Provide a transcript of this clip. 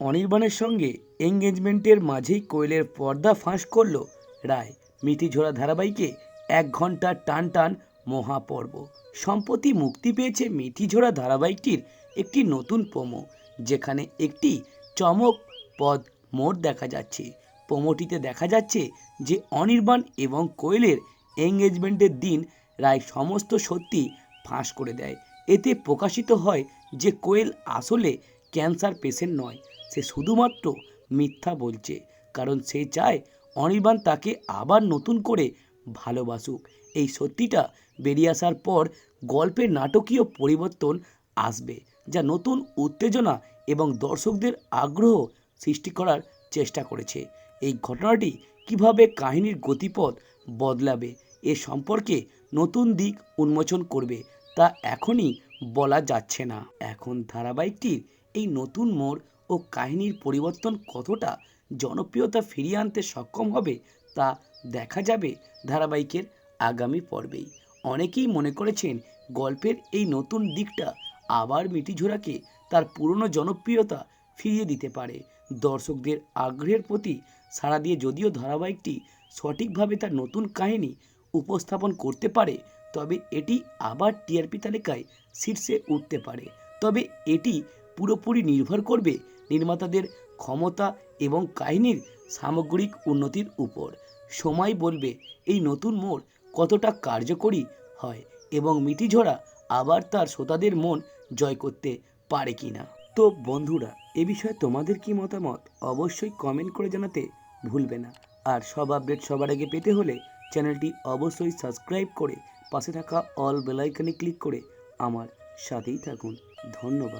অনির্বাণের সঙ্গে এঙ্গেজমেন্টের মাঝেই কোয়েলের পর্দা ফাঁস করল রায়। মিঠিঝোড়া ধারাবাহিকে এক ঘণ্টার টান টান মহাপর্ব। সম্প্রতি মুক্তি পেয়েছে মিঠিঝোড়া ধারাবাহিকটির একটি নতুন প্রোমো, যেখানে একটি চমক পদ মোড় দেখা যাচ্ছে। প্রোমোটিতে দেখা যাচ্ছে যে অনির্বাণ এবং কোয়েলের এঙ্গেজমেন্টের দিন রায় সমস্ত সত্যি ফাঁস করে দেয়। এতে প্রকাশিত হয় যে কোয়েল আসলে ক্যান্সার পেশেন্ট নয় সে শুধুমাত্র মিথ্যা বলছে, কারণ সে চায় অনির্বাণ তাকে আবার নতুন করে ভালোবাসুক। এই সত্যিটা বেরিয়ে আসার পর গল্পের নাটকীয় পরিবর্তন আসবে, যা নতুন উত্তেজনা এবং দর্শকদের আগ্রহ সৃষ্টি করার চেষ্টা করেছে। এই ঘটনাটি কীভাবে কাহিনীর গতিপথ বদলাবে, এ সম্পর্কে নতুন দিক উন্মোচন করবে, তা এখনই বলা যাচ্ছে না। এখন ধারাবাহিকটির এই নতুন মোড় ও কাহিনীর পরিবর্তন কতটা জনপ্রিয়তা ফিরিয়ে আনতে সক্ষম হবে তা দেখা যাবে ধারাবাহিকের আগামী পর্বেই। অনেকেই মনে করেছেন গল্পের এই নতুন দিকটা আবার মিটিঝোড়াকে তার পুরনো জনপ্রিয়তা ফিরিয়ে দিতে পারে। দর্শকদের আগ্রহের প্রতি সাড়া দিয়ে যদিও ধারাবাহিকটি সঠিকভাবে তার নতুন কাহিনী উপস্থাপন করতে পারে, তবে এটি আবার টিআরপি তালিকায় শীর্ষে উঠতে পারে। তবে এটি পুরোপুরি নির্ভর করবে নির্মাতাদের ক্ষমতা এবং কাহিনীর সামগ্রিক উন্নতির উপর। সময় বলবে, এই নতুন মোড় কতটা কার্যকরী হয় এবং মিটিঝোড়া আবার তার শ্রোতাদের মন জয় করতে পারে কি না তো বন্ধুরা, এ বিষয়ে তোমাদের কি মতামত? অবশ্যই কমেন্ট করে জানাতে ভুলবে না। আর সব আপডেট সবার আগে পেতে হলে চ্যানেলটি অবশ্যই সাবস্ক্রাইব করে পাশে থাকা অল বেলাইকনে ক্লিক করে আমার সাথেই থাকুন। ধন্যবাদ।